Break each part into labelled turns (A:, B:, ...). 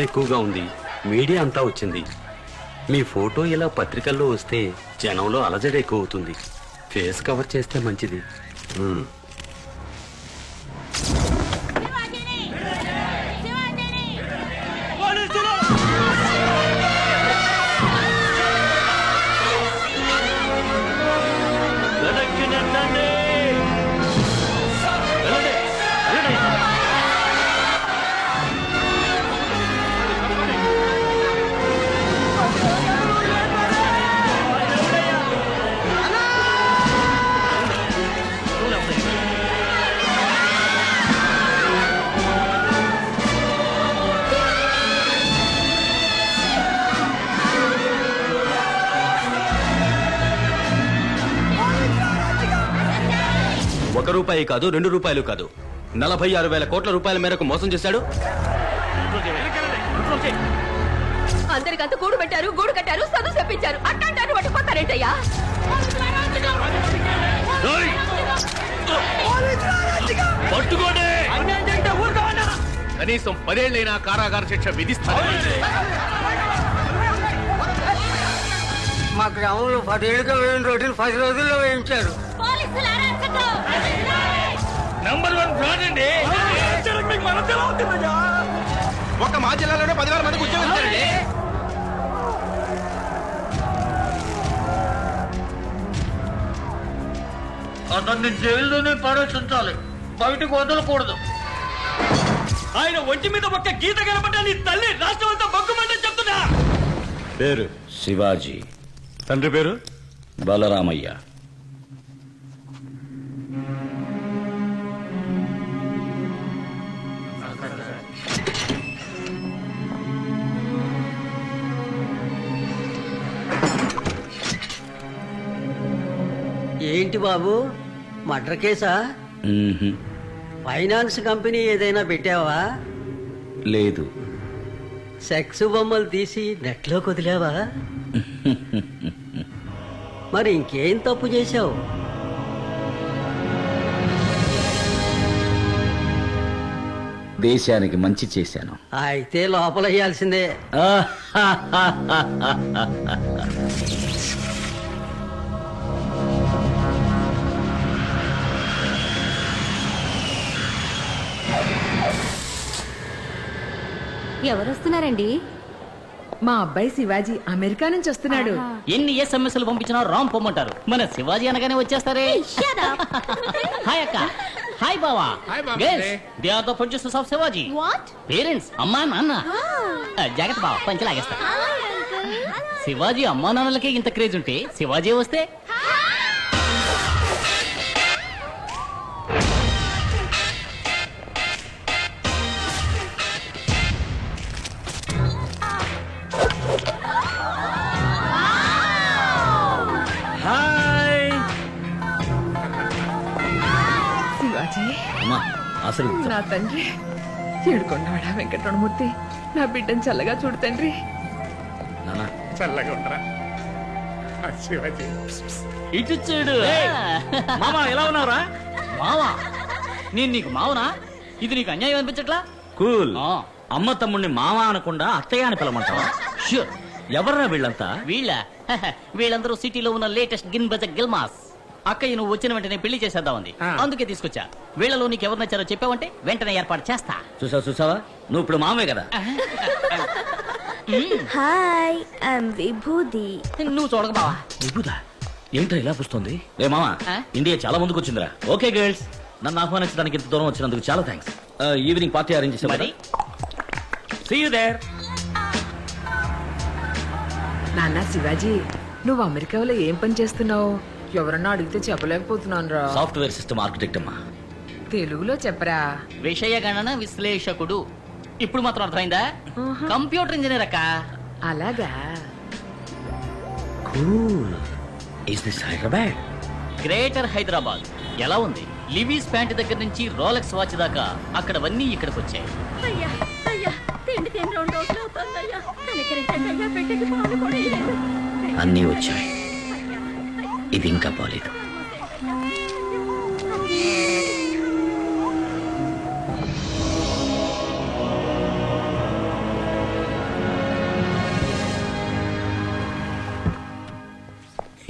A: Crowd ఎక్కువగా ఉంది. Media అంతా వచ్చింది. మీ ఫోటో ఇలా పత్రికల్లో వస్తే జనంలో అలజడి ఎక్కువ అవుతుంది ఫేస్ కవర్ చేస్తే మంచిది.
B: ఒక రూపాయి కాదు రెండు రూపాయలు కాదు. నలభై ఆరు వేల కోట్ల రూపాయల మేరకు మోసం చేశాడు.
C: అందరికంత గూడు పెట్టారు గూడు కట్టారు చదువు చెప్పించారు
D: పట్టుకోండి అన్యాయం చేస్తే ఊరుకోవన్నా
B: కనీసం పదేళ్ళైనా కారాగార శిక్ష విధిస్తారు
E: మా గ్రామంలో పదేళ్ళుగా వేయిన రోడ్డులు పది రోజుల్లో వేయించారు.
D: నంబర్ వన్ ఫ్రాడ్ అండి.
B: ఒక మా జిల్లాలోనే పదివేల మందికి ఉద్యోగం ఇచ్చారండి
E: అతన్ని జైల్లోనే పడేసించాలి బయటకు వదలకూడదు.
D: ఆయన ఒంటి మీద ఒక్క గీత కనపడ్డా నీ తల్లి రాష్ట్రం అంతా బొగ్గుమంటని చెప్తున్నా
F: పేరు
G: శివాజీ.
F: తండ్రి పేరు?
G: బలరామయ్య.
E: ఏంటి బాబు? మర్డర్ కేసా. ఫైనాన్స్ కంపెనీ ఏదైనా పెట్టావా?
G: లేదు.
E: సెక్స్ బొమ్మలు తీసి నెట్లో వదిలేవా? మరి ఇంకేం తప్పు చేశావు?
G: దేశానికి మంచి చేశాను.
E: అయితే లోపల
C: ఎవరు వస్తున్నారండి
H: మా అబ్బాయి శివాజీ అమెరికా నుంచి వస్తున్నాడు.
I: ఎన్ని ఎస్ఎంఎస్లు పంపించినా రామ్ పొమ్మంటారు. మన శివాజీ అనగానే వచ్చేస్తారే. హాయ్ అక్క. హాయ్ బావా. They are the producers of Shivaji. Parents అమ్మా నాన్న. ఆ, జాగ్రత్త బావ పంచి లాగేస్తా. శివాజీ అమ్మా నాన్నలకే ఇంత క్రేజ్ ఉంటే శివాజీ వస్తే.
G: అసలు
H: నా తండ్రి ఏడుకొండవాడ వెంకటరమూర్తి? నా బిడ్డను చల్లగా చూడు తండ్రి.
G: నాన్న
B: చల్లగా ఉండరా? శివాజీ.
I: ఇటు చూడు.
D: మామా ఎలా ఉన్నావురా?
I: మావా? నేను నీకు మావనా? ఇది నీకు అన్యాయం అనిపించట్లా?
G: కూల్.
I: ఆ.
G: అమ్మ తమ్ముడిని మామ అనకుండా అత్తయ్య అని పిలమంటావా
I: ష్యూర్
G: ఎవర్రా వీళ్ళంతా?
I: వీళ్ళ? వీళ్ళందరూ సిటీలో ఉన్న లేటెస్ట్ గిన్ బజ గిల్మాస్. అక్కయ్య నువ్వు వచ్చిన వెంటనే పెళ్ళి చేసేద్దాం ఉంది అందుకే తీసుకొచ్చా. వీళ్ళలో నీకు ఎవరు నచ్చారో చెప్పావంటే వెంటనే ఏర్పాటు చేస్తా.
G: చూసావా చూసావా? నువ్వు ఇప్పుడు మామే కదా.
J: హాయ్ విభూది.
I: నువ్వు చూడక బావా.
G: విభుదా? ఏంట్రా ఇలా పుస్తుంది ఏ మామా? ఇండియా చాలా ముందుకు వచ్చిందిరా. Okay girls. నన్ను ఆహ్వానించడానికి ఇంత దూరం వచ్చినందుకు చాలా థ్యాంక్స్ ఈవినింగ్ పార్టీ అరేంజ్ చేసాం
I: మరి?
G: సీ యూ దేర్
H: నాన్న శివాజీ నువ్వు అమెరికాలో ఏం పని చేస్తున్నావు? ఎవరన్నా అడిగితే చెప్పలేకపోతున్నాను రా
G: సాఫ్ట్వేర్ సిస్టమ్ ఆర్కిటెక్ట్ అమ్మా.
H: తెలుగులో చెప్పరా?
I: విషయ గణన విశ్లేషకుడు. ఇప్పుడు మాత్రం అర్థమైందా? కంప్యూటర్ ఇంజనీర్ అక్క.
H: అలాగా?
G: Cool. Is this Hyderabad
I: greater Hyderabad. ఎలా ఉంది? లివీస్ ప్యాంట్ దగ్గర నుంచి రోలెక్స్ వాచ్ దాకా అక్కడవన్నీ ఇక్కడికి వచ్చాయి.
G: అన్నీ వచ్చాయి. ఇది ఇంకా బాలేదు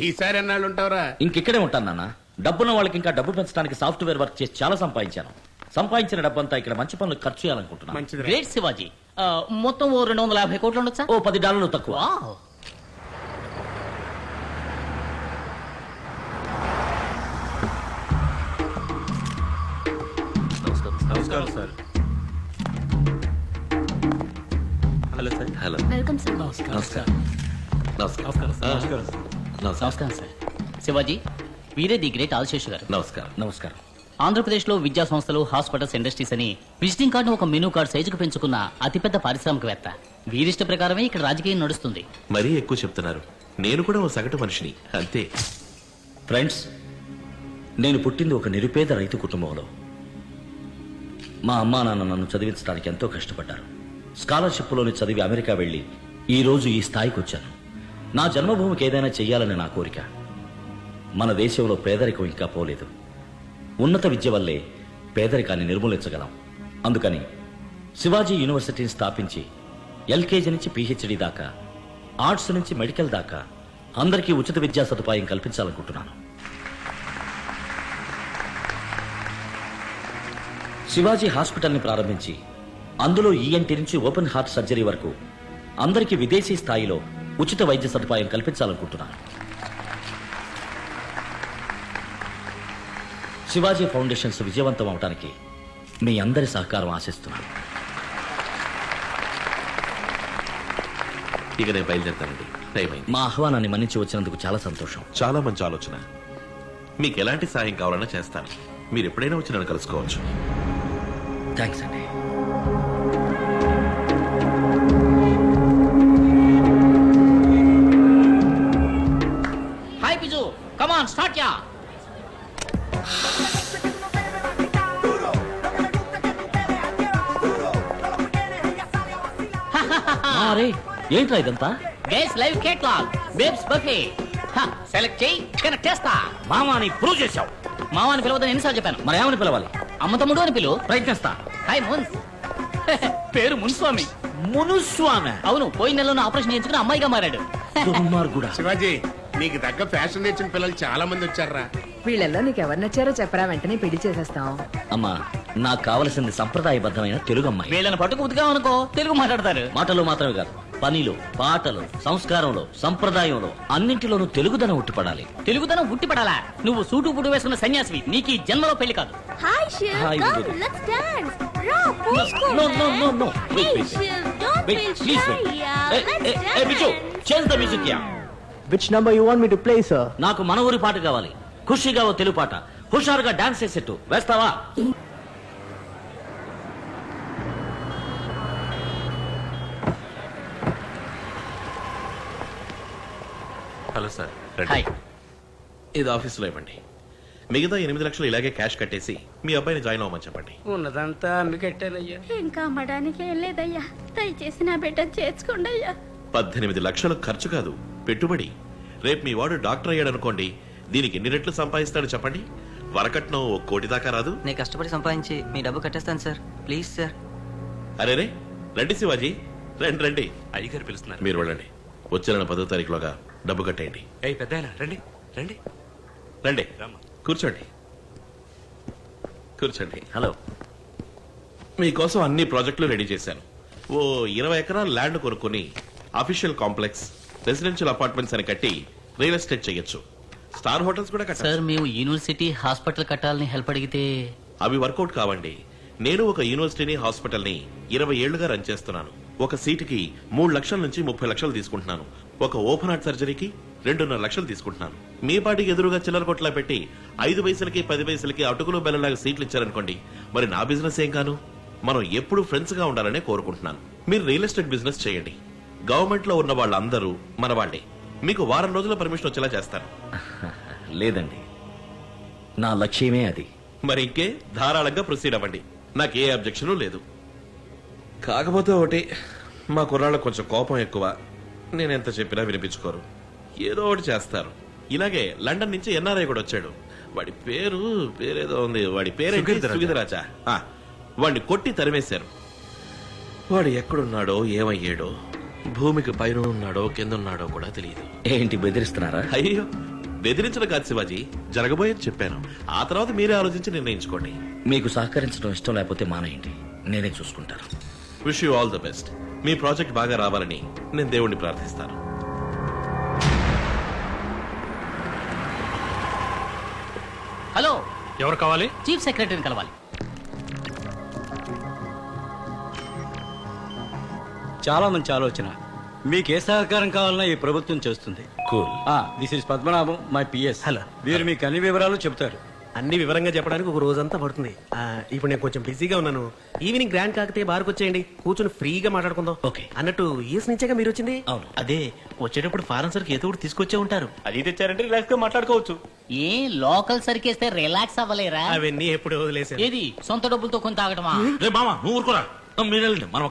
D: ఈసారి ఎన్నాళ్ళు ఉంటావురా?
G: ఇంకెక్కడే ఉంటాను నాన్న. డబ్బున్న వాళ్ళకి ఇంకా డబ్బు పెంచడానికి సాఫ్ట్వేర్ వర్క్ చేసి చాలా సంపాదించాను. సంపాదించిన డబ్బంతా ఇక్కడ మంచి పనులు ఖర్చు చేయాలనుకుంటున్నాను.
D: మంచిది
I: గ్రేట్ శివాజీ ఆ, మొత్తం ఓ రెండు వందల యాభై కోట్లు ఉండొచ్చా?
G: ఓ పది డాలర్లు తక్కువ.
I: వావ్.
F: సార్
G: నమస్కారం.
A: నమస్కారం.
F: నమస్కారం సార్.
I: నమస్కారం సార్. శివాజీ వీరే ది గ్రేట్ ఆల్శేష్ గారు.
A: నమస్కారం.
G: నమస్కారం.
I: ఆంధ్రప్రదేశ్లో విద్యా సంస్థలు హాస్పిటల్స్ ఇండస్ట్రీస్ అని విజిటింగ్ కార్డు ఒక మెనూ కార్డ్ సైజుకు పెంచుకున్న అతిపెద్ద పారిశ్రామికవేత్త. వీరిష్ట ప్రకారమే ఇక్కడ రాజకీయం నడుస్తుంది.
K: మరీ ఎక్కువ చెప్తున్నారు. నేను కూడా ఓ సగటు మనిషిని. అంతే.
G: ఫ్రెండ్స్ నేను పుట్టింది ఒక నిరుపేద రైతు కుటుంబంలో. మా అమ్మా నాన్న నన్ను చదివించడానికి ఎంతో కష్టపడ్డారు. స్కాలర్షిప్లోని చదివి అమెరికా వెళ్ళి ఈ రోజు ఈ స్థాయికి వచ్చాను నా జన్మభూమికి ఏదైనా చెయ్యాలని నా కోరిక. మన దేశంలో పేదరికం ఇంకా పోలేదు. ఉన్నత విద్య వల్లే పేదరికాన్ని నిర్మూలించగలం. అందుకని శివాజీ యూనివర్సిటీని స్థాపించి ఎల్కేజీ నుంచి పిహెచ్డి దాకా ఆర్ట్స్ నుంచి మెడికల్ దాకా అందరికీ ఉచిత విద్యా సదుపాయం కల్పించాలనుకుంటున్నాను. శివాజీ హాస్పిటల్ని ప్రారంభించి అందులో ఈఎన్టీ నుంచి ఓపెన్ హార్ట్ సర్జరీ వరకు అందరికీ విదేశీ స్థాయిలో ఉచిత వైద్య సదుపాయం కల్పించాలనుకుంటున్నాను. శివాజీ ఫౌండేషన్స్ విజయవంతం అవడానికి మీ అందరి సహకారం ఆశిస్తున్నాను.
K: ఇక నేను బయలుదేరుతానండి. అయింది
G: మా ఆహ్వానాన్ని మన్నించి వచ్చినందుకు చాలా సంతోషం.
K: చాలా మంచి ఆలోచన. మీకు ఎలాంటి సాయం కావాలన్నా చేస్తాను. మీరు ఎప్పుడైనా వచ్చి నన్ను కలుసుకోవచ్చు.
G: థ్యాంక్స్ అండి. అరే ఏంట్రా ఇదంతా?
I: Guys live catalogue babes buffet. Select చేయి కనెక్ట్ చేస్తా.
G: మామాని ప్రూవ్ చేశావు.
I: మావాని పిలవద్దని ఎన్నిసార్లు చెప్పాను.
G: మరి ఏమని పిలవాలి?
I: అమ్మ తమ్ముడు అని పిలువు
G: ప్రయత్నిస్తా.
I: హాయ్ మున్స్. పేరు మున్స్వామి.
G: మునుస్వామి.
I: అవును పోయిన నెలలో ఆపరేషన్ చేయించుకుని అమ్మాయిగా మారాడు.
G: దుర్మార్గుడా.
D: శివాజీ నీకు తగ్గ ఫ్యాషన్ తెచ్చిన పిల్లలు చాలా మంది వచ్చారా
H: వీళ్ళల్లో నీకు ఎవరు నచ్చారో చెప్పరా వెంటనే పెళ్ళి చేసేస్తాం.
G: అమ్మా నాకు కావలసింది సంప్రదాయబద్ధమైన తెలుగు అమ్మాయి
I: వీళ్ళని పట్టుకు ఉతికాం అనుకో తెలుగు మాట్లాడతారు
G: మాటలు మాత్రమే కాదు పనిలో పాటలు సంస్కారంలో సంప్రదాయంలో అన్నింటిలోనూ తెలుగుదనం ఉట్టిపడాలి
I: తెలుగుతనం ఉట్టిపడాలా నువ్వు సూటు పుడు వేసుకున్న సన్యాసివి నీకు ఈ జన్మలో పెళ్ళి కాదు
J: Hi, Shiv.
G: Hi,
J: Come,
G: Vibhuti.
J: let's dance. Raw, post
G: No, no, no, no. Wait,
J: Hey,
G: wait, wait.
J: Shiv, don't
G: Wait,
J: feel
G: please
J: shy,
G: wait.
J: yeah.
G: Hey,
J: let's
G: hey,
J: dance.
G: hey, Bichu, change the music here.
E: Which number you want me to play sir
G: నాకు మన ఊరి పాట కావాలి ఖుషిగా ఓ తెలుగు పాట హుషారుగా dance చేసేట్టు వేస్తావా
K: sir.
I: Hi
K: ఇది ఆఫీస్లో ఇవ్వండి. మిగతా ఎనిమిది లక్షలు ఇలాగే క్యాష్ కట్టేసి మీ అబ్బాయిని జాయిన్ అవ్వమని చెప్పండి.
E: ఉన్నదంతా అమ్మికెట్టానయ్యా
C: ఇంకా అమ్మడానికి లేదయ్యా. దయచేసి నా బిడ్డను చేర్చుకోండి అయ్యా
K: పద్దెనిమిది లక్షలు ఖర్చు కాదు పెట్టుబడి. రేపు మీ వాడు డాక్టర్ అయ్యాడు అనుకోండి దీనికి ఎన్ని రెట్లు సంపాదిస్తాడు చెప్పండి? వరకట్నం ఓ కోటి దాకా రాదు.
E: నేను కష్టపడి సంపాదించి మీ డబ్బు కట్టేస్తాను సార్. Please sir.
K: అరే రే రండి శివాజీ. రండి రండి.
A: అయ్యగారు పిలుస్తున్నారు.
K: మీరు వెళ్ళండి. వచ్చే నెల పదో తారీఖులోగా డబ్బు కట్టేయండి.
A: ఏయ్ పెద్ద రండి రండి.
K: రండి. కూర్చోండి. కూర్చోండి.
G: హలో.
K: మీకోసం అన్ని ప్రాజెక్టులు రెడీ చేశాను. ఓ ఇరవై ఎకరాల ల్యాండ్ కొనుక్కొని అఫీషియల్ కాంప్లెక్స్ రెసిడెన్షియల్ అపార్ట్మెంట్స్ అని కట్టి రియల్ ఎస్టేట్ చేయొచ్చు స్టార్ హోటల్స్ కూడా
I: సార్ మేము యూనివర్సిటీ హాస్పిటల్ కట్టాలని హెల్ప్ అడిగితే
K: అవి వర్కౌట్ కావండి. నేను ఒక యూనివర్సిటీని హాస్పిటల్ని ఇరవై ఏళ్ళుగా రన్ చేస్తున్నాను. ఒక సీటుకి మూడు లక్షల నుంచి ముప్పై లక్షలు తీసుకుంటున్నాను. ఒక ఓపెన్ హార్ట్ సర్జరీకి రెండున్నర లక్షలు తీసుకుంటున్నాను. మీ పాటికి ఎదురుగా చిల్లర కొట్లా పెట్టి ఐదు పైసలకి పది పైసలకి అటుకులు బెల్లలాగా సీట్లు ఇచ్చారనుకోండి మరి నా బిజినెస్ ఏం కాను? మనం ఎప్పుడు ఫ్రెండ్స్గా ఉండాలనే కోరుకుంటున్నాను. మీరు రియల్ ఎస్టేట్ బిజినెస్ చేయండి. గవర్నమెంట్లో ఉన్న వాళ్ళందరూ మన వాళ్ళే. మీకు వారం రోజుల పర్మిషన్ వచ్చేలా చేస్తాను
G: లేదండి. నా లక్ష్యమే అది.
K: మరి ఇంకే ధారాళంగా ప్రొసీడ్ అవ్వండి. నాకు ఏ అబ్జెక్షన్ లేదు. కాకపోతే ఒకటి మా కుర్రాళ్ళకు కొంచెం కోపం ఎక్కువ. నేను ఎంత చెప్పినా వినిపించుకోరు. ఏదో ఒకటి చేస్తారు. ఇలాగే లండన్ నుంచి ఎన్ఆర్ఐ కూడా వచ్చాడు. వాడి పేరు పేరేదో ఉంది. వాడి పేరు సుగీతరాజా ఆ, వాడిని కొట్టి తరిమేశారు. వాడు ఎక్కడున్నాడో ఏమయ్యాడో భూమికి పైన ఉన్నాడో కింద ఉన్నాడో కూడా తెలియదు.
G: ఏంటి బెదిరిస్తున్నారా?
K: అయ్యో బెదిరించడం కాదు శివాజీ. జరగబోయేది చెప్పాను. ఆ తర్వాత మీరే ఆలోచించి నిర్ణయించుకోండి.
G: మీకు సహకరించడం ఇష్టం లేకపోతే మానేయండి. నేనే చూసుకుంటాను.
K: Wish you all the best me project బాగా రావాలని నేను దేవుణ్ణి ప్రార్థిస్తాను.
I: హలో.
D: ఎవరు కావాలి?
I: చీఫ్ సెక్రటరీని కలవాలి.
F: చాలా మంచి ఆలోచన. మీకు ఏ సహకారం కావాలన్నా ఈ ప్రభుత్వం చేస్తుంది.
G: Cool
F: this is Padmanabham my PS
D: hello.
F: వీరు మీకు అన్ని వివరాలు చెప్తారు
D: అన్ని వివరంగా చెప్పడానికి ఒక రోజంతా పడుతుంది. ఆ, ఇప్పుడు నేను కొంచెం బిజీగా ఉన్నాను. ఈవినింగ్ గ్రాండ్ కాకతే బార్కి వచ్చేయండి. కూర్చొని ఫ్రీగా మాట్లాడుకుందాం.
G: ఓకే.
D: అన్నట్టు ఈస్ నుంచేగా మీరు వచ్చింది?
G: అవును.
D: అదే వచ్చేటప్పుడు ఫారెన్ సర్కి ఏదో ఒకటి తీసుకొచ్చే ఉంటారు. అది తెచ్చారంటే రిలాక్స్గా మాట్లాడుకోవచ్చు.
I: ఏ లోకల్ సరికేస్తే రిలాక్స్ అవ్వలేరా?
D: అవన్నీ ఎప్పుడు వదిలేసాను
I: ఏది? సొంత డబ్బులతో కొని తాగటమా?
B: రే మామ నువ్వు ఊరుకోరా. మీరు వెళ్ళండి మనం